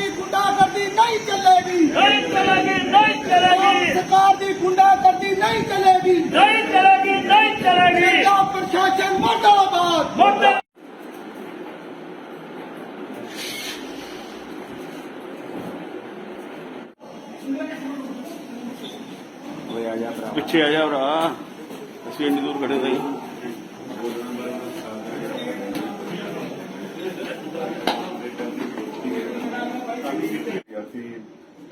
ਦੀ ਗੁੰਡਾਗਰਦੀ ਨਹੀਂ ਚੱਲੇਗੀ। ਨਹੀਂ ਚਲੇਗੀ ਨਹੀਂ ਚਲੇਗੀ। ਸਰਕਾਰ ਦੀ ਗੁੰਡਾਗਰਦੀ ਨਹੀਂ ਚੱਲੇਗੀ। ਨਹੀਂ ਚਲੇਗੀ ਨਹੀਂ ਚਲੇਗੀ। ਪੰਜਾਬ ਪ੍ਰਸ਼ਾਸਨ ਮੁਰਦਾਬਾਦ। ਮੁੱਦਾ ਪਿੱਛੇ ਆ ਜਾ ਭਰਾ। ਅਸੀਂ ਇੰਨੀ ਦੂਰ ਖੜੇ ਸਹੀ ਅਸੀਂ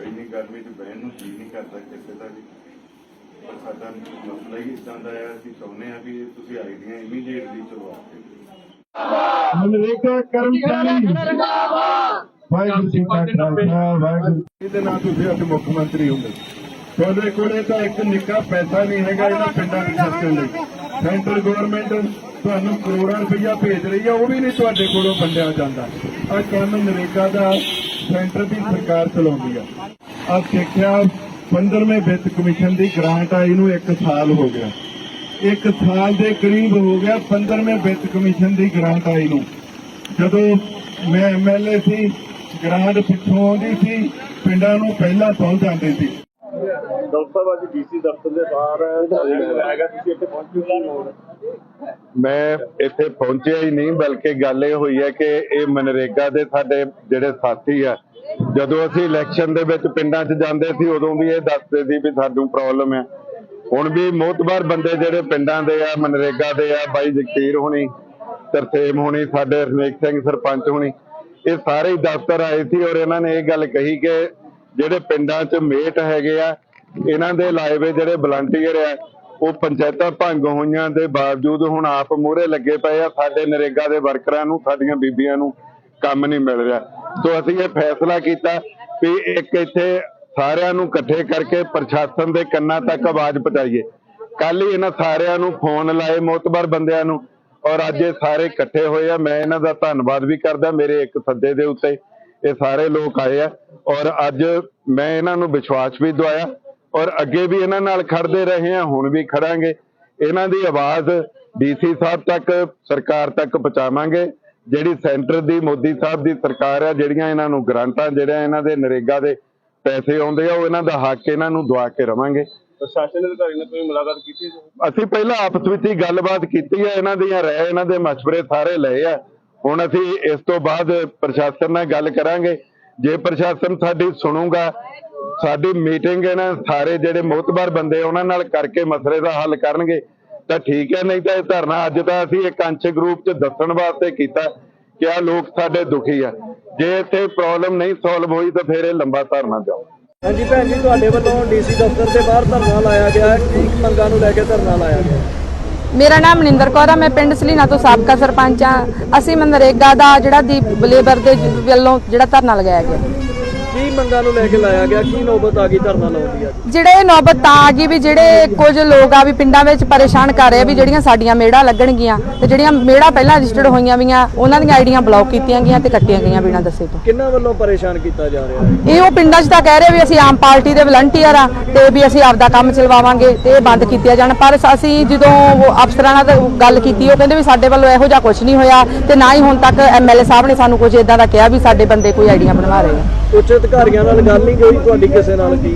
ਇੰਨੀ ਗਰਮੀ 'ਚ ਬਹਿਣ ਨੂੰ ਜੀ ਨਹੀਂ ਕਰਦਾ ਕਿਸੇ ਦਾ ਵੀ। ਪਰ ਸਾਡਾ ਮਸਲਾ ਹੀ ਇਦਾਂ ਦਾ ਹੈ ਅਸੀਂ ਚਾਹੁੰਦੇ ਹਾਂ ਵੀ ਇਹ ਤੁਸੀਂ ਆਈਡੀਆਂ ਇਮੀਡੀਏਟਲੀ ਚਲਵਾ ਕੇ ਮਨਰੇਗਾ ਕਰਮਚਾਰੀ ਵਾਹਿਗੁਰੂ ਜੀ ਕਾ ਖਾਲਸਾ ਵਾਹਿਗੁਰੂ ਇਹਦੇ ਨਾਲ ਤੁਸੀਂ ਅੱਜ ਮੁੱਖ ਮੰਤਰੀ ਹੁੰਦੇ ਤੁਹਾਡੇ ਕੋਲੇ ਤਾਂ ਇੱਕ ਨਿੱਕਾ ਪੈਸਾ ਨਹੀਂ ਹੈਗਾ ਇਹਨਾਂ ਪਿੰਡਾਂ ਦੇ ਖਰਚਣ ਲਈ। ਸੈਂਟਰ ਗਵਰਨਮੈਂਟ ਤੁਹਾਨੂੰ ਕਰੋੜਾਂ ਰੁਪਈਆ ਭੇਜ ਰਹੀ ਆ ਉਹ ਵੀ ਨਹੀਂ ਤੁਹਾਡੇ ਕੋਲੋਂ ਵੰਡਿਆ ਜਾਂਦਾ। ਆ ਕੰਮ ਨਰੇਗਾ ਦਾ ਸੈਂਟਰ ਦੀ ਸਰਕਾਰ ਚਲਾਉਂਦੀ ਆ। ਆ ਸਿੱਖਿਆ 15ਵੇਂ ਵਿੱਤ ਕਮਿਸ਼ਨ ਦੀ ਗ੍ਰਾਂਟ ਆਈ ਨੂੰ 1 ਸਾਲ ਹੋ ਗਿਆ। ਇੱਕ ਸਾਲ ਦੇ ਕਰੀਬ ਹੋ ਗਿਆ 15ਵੇਂ ਵਿੱਤ ਕਮਿਸ਼ਨ ਦੀ ਗ੍ਰਾਂਟ ਆਈ ਨੂੰ। ਜਦੋਂ ਮੈਂ ਐਮਐਲਏ ਸੀ, ਗ੍ਰਾਂਟ ਪਿੱਛੋਂ ਆਉਂਦੀ ਸੀ, ਪਿੰਡਾਂ ਨੂੰ ਪਹਿਲਾਂ ਪਹੁੰਚ ਜਾਂਦੀ ਸੀ। ਡਾਕਟਰ ਸਾਹਿਬ, ਅੱਜ ਡੀਸੀ ਦਫ਼ਤਰ ਦੇ ਬਾਹਰ, ਹੈਗਾ ਤੁਸੀਂ ਇੱਥੇ ਪਹੁੰਚੇ ਮੈਂ ਇੱਥੇ ਪਹੁੰਚਿਆ ਹੀ ਨਹੀਂ, ਬਲਕਿ ਗੱਲ ਇਹ ਹੋਈ ਹੈ ਕਿ ਇਹ ਮਨਰੇਗਾ ਦੇ ਸਾਡੇ ਜਿਹੜੇ ਸਾਥੀ ਆ, ਜਦੋਂ ਅਸੀਂ ਇਲੈਕਸ਼ਨ ਦੇ ਵਿੱਚ ਪਿੰਡਾਂ 'ਚ ਜਾਂਦੇ ਸੀ, ਉਦੋਂ ਵੀ ਇਹ ਦੱਸਦੇ ਸੀ ਵੀ ਸਾਨੂੰ ਪ੍ਰੋਬਲਮ ਹੈ ਹੁਣ ਵੀ ਮੋਤਬਾਰ ਬੰਦੇ ਜਿਹੜੇ ਪਿੰਡਾਂ ਦੇ ਆ, ਮਨਰੇਗਾ ਦੇ ਆ, ਬਾਈ ਜਗਤੀਰ ਹੋਣੀ, ਤਰਸੇਮ ਹੋਣੀ, ਸਾਡੇ ਹਰਨੇਕ ਸਿੰਘ ਸਰਪੰਚ ਹੋਣੀ, ਇਹ ਸਾਰੇ ਹੀ ਦਫ਼ਤਰ ਆਏ ਸੀ ਔਰ ਇਹਨਾਂ ਨੇ ਇਹ ਗੱਲ ਕਹੀ ਕਿ ਜਿਹੜੇ ਪਿੰਡਾਂ 'ਚ ਮੇਟ ਹੈਗੇ ਆ, ਇਹਨਾਂ ਦੇ ਲਾਏ ਵੇ ਜਿਹੜੇ ਵਲੰਟੀਅਰ ਆ ਉਹ ਪੰਚਾਇਤਾਂ ਭੰਗ ਹੋਈਆਂ ਦੇ ਬਾਵਜੂਦ ਹੁਣ ਆਪ ਮੂਹਰੇ ਲੱਗੇ ਪਏ ਆ, ਸਾਡੇ ਨਰੇਗਾ ਦੇ ਵਰਕਰਾਂ ਨੂੰ, ਸਾਡੀਆਂ ਬੀਬੀਆਂ ਨੂੰ ਕੰਮ ਨਹੀਂ ਮਿਲ ਰਿਹਾ। ਸੋ ਅਸੀਂ ਇਹ ਫੈਸਲਾ ਕੀਤਾ ਵੀ ਇੱਕ ਇੱਥੇ ਸਾਰਿਆਂ ਨੂੰ ਇਕੱਠੇ ਕਰਕੇ ਪ੍ਰਸ਼ਾਸਨ ਦੇ ਕੰਨਾਂ ਤੱਕ ਆਵਾਜ਼ ਪਹੁੰਚਾਈਏ। ਕੱਲ ਹੀ ਇਹਨਾਂ ਸਾਰਿਆਂ ਨੂੰ ਫੋਨ ਲਾਏ ਮੋਤਬਰ ਬੰਦਿਆਂ ਨੂੰ ਔਰ ਅੱਜ ਇਹ ਸਾਰੇ ਇਕੱਠੇ ਹੋਏ ਆ। ਮੈਂ ਇਹਨਾਂ ਦਾ ਧੰਨਵਾਦ ਵੀ ਕਰਦਾ, ਮੇਰੇ ਇੱਕ ਸੱਦੇ ਦੇ ਉੱਤੇ ਇਹ ਸਾਰੇ ਲੋਕ ਆਏ ਆ ਔਰ ਅੱਜ ਮੈਂ ਇਹਨਾਂ ਨੂੰ ਵਿਸ਼ਵਾਸ ਵੀ ਦਵਾਇਆ ਔਰ ਅੱਗੇ ਵੀ ਇਹਨਾਂ ਨਾਲ ਖੜਦੇ ਰਹੇ ਆ ਹੁਣ ਵੀ ਖੜਾਂਗੇ ਇਹਨਾਂ ਦੀ ਆਵਾਜ਼ ਡੀਸੀ ਸਾਹਿਬ ਤੱਕ ਸਰਕਾਰ ਤੱਕ ਪਹੁੰਚਾਵਾਂਗੇ। ਜਿਹੜੀ ਸੈਂਟਰ ਦੀ ਮੋਦੀ ਸਾਹਿਬ ਦੀ ਸਰਕਾਰ ਆ ਜਿਹੜੀਆਂ ਇਹਨਾਂ ਨੂੰ ਗ੍ਰਾਂਟਾਂ ਜਿਹੜਿਆਂ ਇਹਨਾਂ ਦੇ ਨਰੇਗਾ ਦੇ ਪੈਸੇ ਆਉਂਦੇ ਆ ਉਹ ਇਹਨਾਂ ਦਾ ਹੱਕ ਇਹਨਾਂ ਨੂੰ ਦਵਾ ਕੇ ਰਵਾਂਗੇ। ਪ੍ਰਸ਼ਾਸਨ ਦੇ ਅਧਿਕਾਰੀ ਨਾਲ ਕੋਈ ਮੁਲਾਕਾਤ ਕੀਤੀ? ਅਸੀਂ ਪਹਿਲਾਂ ਆਪਸ ਵਿੱਚ ਹੀ ਗੱਲਬਾਤ ਕੀਤੀ ਹੈ ਇਹਨਾਂ ਦੀਆਂ ਰਾਏ ਇਹਨਾਂ ਦੇ ਮਸ਼ਵਰੇ ਸਾਰੇ ਲਏ ਆ। ਹੁਣ ਅਸੀਂ ਇਸ ਤੋਂ ਬਾਅਦ ਪ੍ਰਸ਼ਾਸਨ ਨਾਲ ਗੱਲ ਕਰਾਂਗੇ। ਜੇ ਪ੍ਰਸ਼ਾਸਨ ਸਾਡੀ ਸੁਣੂਗਾ ਸਾਡੀ ਮੀਟਿੰਗ ਇਹਨਾਂ ਸਾਰੇ ਜਿਹੜੇ ਮੋਤਬਰ ਬੰਦੇ ਉਹਨਾਂ ਨਾਲ ਕਰਕੇ ਮਸਲੇ ਦਾ ਹੱਲ ਕਰਨਗੇ। ਤਾਂ ਠੀਕ ਹੈ ਨਹੀਂ ਤਾਂ ਇਹ ਧਰਨਾ ਅੱਜ ਤਾਂ ਅਸੀਂ ਇੱਕ ਅੰਸ਼ ਗਰੁੱਪ 'ਚ ਦੱਸਣ ਵਾਸਤੇ ਕੀਤਾ ਕਿ ਆ ਲੋਕ ਸਾਡੇ ਦੁਖੀ ਆ। ਜੇ ਇੱਥੇ ਪ੍ਰੋਬਲਮ ਨਹੀਂ ਸੋਲਵ ਹੋਈ ਤਾਂ ਫਿਰ ਇਹ ਲੰਬਾ ਧਰਨਾ ਜਾਓ। ਹਾਂਜੀ ਭੈਣ ਜੀ ਤੁਹਾਡੇ ਵੱਲੋਂ ਡੀਸੀ ਦਫ਼ਤਰ ਦੇ ਬਾਹਰ ਧਰਨਾ ਲਾਇਆ ਗਿਆ ਹੈ। ਕੀ ਮੰਗਾਂ ਨੂੰ ਲੈ ਕੇ ਧਰਨਾ ਲਾਇਆ ਗਿਆ ਮੇਰਾ ਨਾਮ ਮਨਿੰਦਰ ਕੌਰ ਆ ਮੈਂ ਪਿੰਡ ਸਲੀਨਾ ਤੋਂ ਸਾਬਕਾ ਸਰਪੰਚ ਆ। ਅਸੀਂ ਮਨਰੇਗਾ ਦਾ ਜਿਹੜਾ ਦੀਪ ਲੇਬਰ ਦੇ ਵੱਲੋਂ ਜਿਹੜਾ ਧਰਨਾ ਲਗਾਇਆ ਗਿਆ। ਕੀ ਮੰਗਾਂ ਨੂੰ ਲੈ ਕੇ ਲਾਇਆ ਗਿਆ? ਕੀ ਨੌਬਤ ਆ ਗਈ ਧਰਨਾ ਲਾਉਣ ਦੀ ਅੱਜ? ਜਿਹੜੇ ਇਹ ਨੌਬਤ ਤਾਂ ਆ ਗਈ ਵੀ ਜਿਹੜੇ ਕੁਝ ਲੋਕ ਆ ਵੀ ਪਿੰਡਾਂ ਵਿੱਚ ਪਰੇਸ਼ਾਨ ਕਰ ਰਹੇ ਆ ਵੀ ਜਿਹੜੀਆਂ ਸਾਡੀਆਂ ਮੇੜਾਂ ਲੱਗਣਗੀਆਂ ਤੇ ਜਿਹੜੀਆਂ ਮੇੜਾਂ ਪਹਿਲਾਂ ਰਜਿਸਟਰਡ ਹੋਈਆਂ ਵੀਆਂ ਉਹਨਾਂ ਦੀਆਂ ਆਈਡੀਆਂ ਬਲੌਕ ਕੀਤੀਆਂ ਗਈਆਂ ਤੇ ਕੱਟੀਆਂ ਗਈਆਂ ਬਿਨਾਂ ਦੱਸੇ ਤੋਂ। ਕਿੰਨਾਂ ਵੱਲੋਂ ਪਰੇਸ਼ਾਨ ਕੀਤਾ ਜਾ ਰਿਹਾ ਹੈ? ਇਹ ਉਹ ਪਿੰਡਾਂ 'ਚ ਤਾਂ ਕਹਿ ਰਹੇ ਵੀ ਅਸੀਂ ਆਮ ਪਾਰਟੀ ਦੇ ਵਲੰਟੀਅਰ ਆ ਤੇ ਵੀ ਅਸੀਂ ਆਪਦਾ ਕੰਮ ਚਲਵਾਵਾਂਗੇ ਤੇ ਇਹ ਬੰਦ ਕੀਤੀਆਂ ਜਾਣ। ਪਰ ਅਸੀਂ ਜਦੋਂ ਉਹ ਅਫਸਰਾਂ ਨਾਲ ਤਾਂ ਗੱਲ ਕੀਤੀ ਉਹ ਕਹਿੰਦੇ ਵੀ ਸਾਡੇ ਵੱਲੋਂ ਇਹੋ ਜਿਹਾ ਕੁਝ ਨਹੀਂ ਹੋਇਆ ਤੇ ਨਾ ਹੀ ਹੁਣ ਤੱਕ ਐਮਐਲਏ ਸਾਹਿਬ ਨੇ ਸਾਨੂੰ ਕੁਝ ਇਦਾਂ ਦਾ ਕਿਹਾ ਵੀ ਸਾਡੇ ਬੰਦੇ ਕੋਈ ਆਈਡੀਆਂ ਬਣਵਾ ਰਹੇ ਆ। ਉੱਚ ਅਧਿਕਾਰੀਆਂ ਨਾਲ ਗੱਲ ਨਹੀਂ ਹੋਈ, ਤੁਹਾਡੀ ਕਿਸੇ ਨਾਲ ਕੀ?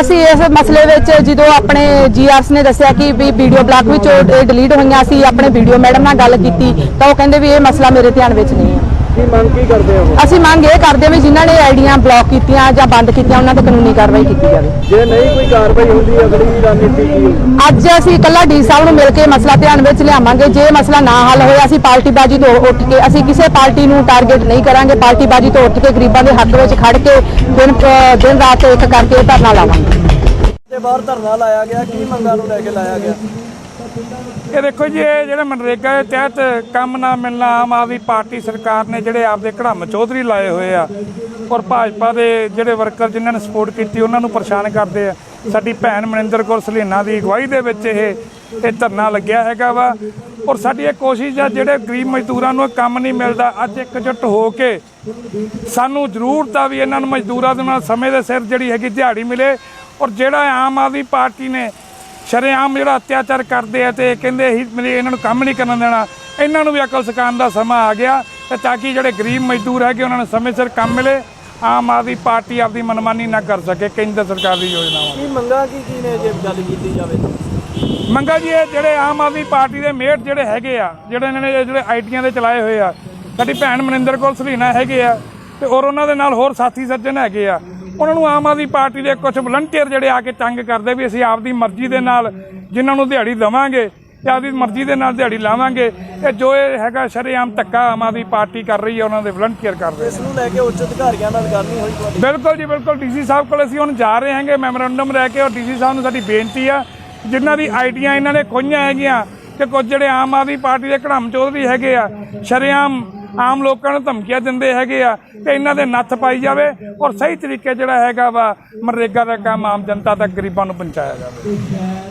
ਅਸੀਂ ਇਸ ਮਸਲੇ ਵਿੱਚ ਜਦੋਂ ਆਪਣੇ ਜੀਆਰਸ ਨੇ ਦੱਸਿਆ ਕਿ ਵੀ ਵੀਡੀਓ ਬਲਾਕ ਵਿੱਚ ਡਿਲੀਟ ਹੋਈਆਂ ਅਸੀਂ ਆਪਣੇ ਵੀਡੀਓ ਮੈਡਮ ਨਾਲ ਗੱਲ ਕੀਤੀ, ਤਾਂ ਉਹ ਕਹਿੰਦੇ ਵੀ ਇਹ ਮਸਲਾ ਮੇਰੇ ਧਿਆਨ ਵਿੱਚ ਨਹੀਂ ਹੈ। ਕੀ ਮੰਗ ਕੀ ਕਰਦੇ ਹੋ? ਅਸੀਂ ਮੰਗ ਇਹ ਕਰਦੇ ਹਾਂ ਵੀ ਜਿਨ੍ਹਾਂ ਨੇ ਆਈਡੀਆਂ ਬਲੌਕ ਕੀਤੀਆਂ ਜਾਂ ਬੰਦ ਕੀਤੀਆਂ ਉਹਨਾਂ ਤੇ ਕਾਨੂੰਨੀ ਕਾਰਵਾਈ ਕੀਤੀ ਜਾਵੇ। ਜੇ ਨਹੀਂ ਕੋਈ ਕਾਰਵਾਈ ਹੁੰਦੀ ਅਗਲੀ ਰਣਨੀਤੀ ਕੀ ਹੋਊ ਅੱਜ ਅਸੀਂ ਇਕੱਲਾ ਡੀ ਸਾਹਿਬ ਨੂੰ ਮਿਲ ਕੇ ਮਸਲਾ ਧਿਆਨ ਵਿੱਚ ਲਿਆਵਾਂਗੇ। ਜੇ ਮਸਲਾ ਨਾ ਹੱਲ ਹੋਇਆ ਅਸੀਂ ਪਾਰਟੀਬਾਜ਼ੀ ਤੋਂ ਉੱਠ ਕੇ ਅਸੀਂ ਕਿਸੇ ਪਾਰਟੀ ਨੂੰ ਟਾਰਗੇਟ ਨਹੀਂ ਕਰਾਂਗੇ। ਪਾਰਟੀਬਾਜ਼ੀ ਤੋਂ ਉੱਠ ਕੇ ਗਰੀਬਾਂ ਦੇ ਹੱਕ ਵਿੱਚ ਖੜ ਕੇ ਦਿਨ ਦਿਨ ਰਾਤ ਇੱਕ ਕਰਕੇ ਧਰਨਾ ਲਾਵਾਂਗੇ। ਦੇ ਬਾਹਰ ਧਰਨਾ ਲਾਇਆ ਗਿਆ ਕੀ ਮੰਗਾਂ ਨੂੰ ਲੈ ਕੇ ਲਾਇਆ ਗਿਆ? ਇਹ ਦੇਖੋ ਜੀ, ਇਹ ਜਿਹੜੇ ਮਨਰੇਗਾ ਦੇ ਤਹਿਤ ਕੰਮ ਨਾ ਮਿਲਣਾ, ਆਮ ਆਦਮੀ ਪਾਰਟੀ ਸਰਕਾਰ ਨੇ ਜਿਹੜੇ ਆਪਦੇ ਘੜਮ ਚੌਧਰੀ ਲਾਏ ਹੋਏ ਆ ਔਰ ਭਾਜਪਾ ਦੇ ਜਿਹੜੇ ਵਰਕਰ ਜਿਨ੍ਹਾਂ ਨੇ ਸਪੋਰਟ ਕੀਤੀ, ਉਹਨਾਂ ਨੂੰ ਪਰੇਸ਼ਾਨ ਕਰਦੇ ਆ। ਸਾਡੀ ਭੈਣ ਮਨਿੰਦਰ ਕੌਰ ਸਲੀਨਾ ਦੀ ਅਗਵਾਈ ਦੇ ਵਿੱਚ ਇਹ ਇਹ ਧਰਨਾ ਲੱਗਿਆ ਹੈਗਾ ਵਾ। ਔਰ ਸਾਡੀ ਇਹ ਕੋਸ਼ਿਸ਼ ਆ, ਜਿਹੜੇ ਗਰੀਬ ਮਜ਼ਦੂਰਾਂ ਨੂੰ ਇਹ ਕੰਮ ਨਹੀਂ ਮਿਲਦਾ, ਅੱਜ ਇਕਜੁੱਟ ਹੋ ਕੇ ਸਾਨੂੰ ਜ਼ਰੂਰਤ ਆ ਵੀ ਇਹਨਾਂ ਨੂੰ ਮਜ਼ਦੂਰਾਂ ਦੇ ਨਾਲ ਸਮੇਂ ਦੇ ਸਿਰ ਜਿਹੜੀ ਹੈਗੀ ਦਿਹਾੜੀ ਮਿਲੇ। ਔਰ ਜਿਹੜਾ ਆਮ ਆਦਮੀ ਪਾਰਟੀ ਨੇ ਸ਼ਰੇਆਮ ਜਿਹੜਾ ਅਤਿਆਚਾਰ ਕਰਦੇ ਆ ਤੇ ਕਹਿੰਦੇ ਅਸੀਂ ਮੇਰੇ ਇਹਨਾਂ ਨੂੰ ਕੰਮ ਨਹੀਂ ਕਰਨ ਦੇਣਾ। ਇਹਨਾਂ ਨੂੰ ਵੀ ਅਕਲ ਸਿਖਾਉਣ ਦਾ ਸਮਾਂ ਆ ਗਿਆ ਤੇ ਤਾਂ ਕਿ ਜਿਹੜੇ ਗਰੀਬ ਮਜ਼ਦੂਰ ਹੈਗੇ ਉਹਨਾਂ ਨੂੰ ਸਮੇਂ ਸਿਰ ਕੰਮ ਮਿਲੇ। ਆਮ ਆਦਮੀ ਪਾਰਟੀ ਆਪਦੀ ਮਨਮਾਨੀ ਨਾ ਕਰ ਸਕੇ ਕੇਂਦਰ ਸਰਕਾਰ ਦੀ ਯੋਜਨਾਵਾਂ। ਕੀ ਮੰਗਾਂ ਕੀ ਕੀ ਨੇ ਜੇ ਗੱਲ ਕੀਤੀ ਜਾਵੇ ਮੰਗਾ ਜੀ ਇਹ ਜਿਹੜੇ ਆਮ ਆਦਮੀ ਪਾਰਟੀ ਦੇ ਮੇਟ ਜਿਹੜੇ ਹੈਗੇ ਆ ਜਿਹੜੇ ਇਹਨਾਂ ਨੇ ਜਿਹੜੇ ਆਈਟੀਆਂ ਦੇ ਚਲਾਏ ਹੋਏ ਆ ਸਾਡੀ ਭੈਣ ਮਨਿੰਦਰ ਕੌਰ ਸਲੀਨਾ ਹੈਗੇ ਆ ਤੇ ਔਰ ਉਹਨਾਂ ਦੇ ਨਾਲ ਹੋਰ ਸਾਥੀ ਸੱਜਣ ਹੈਗੇ ਆ। ਉਹਨਾਂ ਨੂੰ ਆਮ ਆਦਮੀ ਪਾਰਟੀ ਦੇ ਕੁਝ ਵਲੰਟੀਅਰ ਜਿਹੜੇ ਆ ਕੇ ਤੰਗ ਕਰਦੇ ਵੀ ਅਸੀਂ ਆਪਦੀ ਮਰਜ਼ੀ ਦੇ ਨਾਲ ਜਿਨ੍ਹਾਂ ਨੂੰ ਦਿਹਾੜੀ ਦੇਵਾਂਗੇ ਤੇ ਆਪਦੀ ਮਰਜ਼ੀ ਦੇ ਨਾਲ ਦਿਹਾੜੀ ਲਾਵਾਂਗੇ। ਤੇ ਜੋ ਇਹ ਹੈਗਾ ਸ਼ਰੇਆਮ ਧੱਕਾ ਆਮ ਆਦਮੀ ਪਾਰਟੀ ਕਰ ਰਹੀ ਹੈ ਉਹਨਾਂ ਦੇ ਵਲੰਟੀਅਰ ਕਰ ਰਹੇ ਇਸ ਨੂੰ ਲੈ ਕੇ ਉੱਚ ਅਧਿਕਾਰੀਆਂ ਨਾਲ ਗੱਲ ਨਹੀਂ ਹੋਈ ਤੁਹਾਡੀ? ਬਿਲਕੁਲ ਜੀ ਬਿਲਕੁਲ। ਡੀਸੀ ਸਾਹਿਬ ਕੋਲ ਅਸੀਂ ਹੁਣ ਜਾ ਰਹੇ ਹਾਂਗੇ ਮੈਮੋਰੰਡਮ ਲੈ ਕੇ ਔਰ ਡੀਸੀ ਸਾਹਿਬ ਨੂੰ ਸਾਡੀ ਬੇਨਤੀ ਆ ਜਿਨ੍ਹਾਂ ਦੀ ਆਈਡੀਆਂ ਇਹਨਾਂ ਨੇ ਖੋਈਆਂ ਹੈਗੀਆਂ ਤੇ ਕੁਝ ਜਿਹੜੇ ਆਮ ਆਦਮੀ ਪਾਰਟੀ ਦੇ ਘੜਮ ਚੌਧਰੀ ਹੈਗੇ ਆ ਸ਼ਰੇਆਮ ਆਮ ਲੋਕਾਂ ਨੂੰ ਧਮਕੀਆਂ ਦਿੰਦੇ ਹੈਗੇ ਆ ਤੇ ਇਹਨਾਂ ਦੇ ਨੱਥ ਪਾਈ ਜਾਵੇ ਔਰ ਸਹੀ ਤਰੀਕੇ ਜਿਹੜਾ ਹੈਗਾ ਵਾ ਮਨਰੇਗਾ ਦਾ ਕੰਮ ਆਮ ਜਨਤਾ ਤੱਕ ਗਰੀਬਾਂ ਨੂੰ ਪਹੁੰਚਾਇਆ ਜਾਵੇ।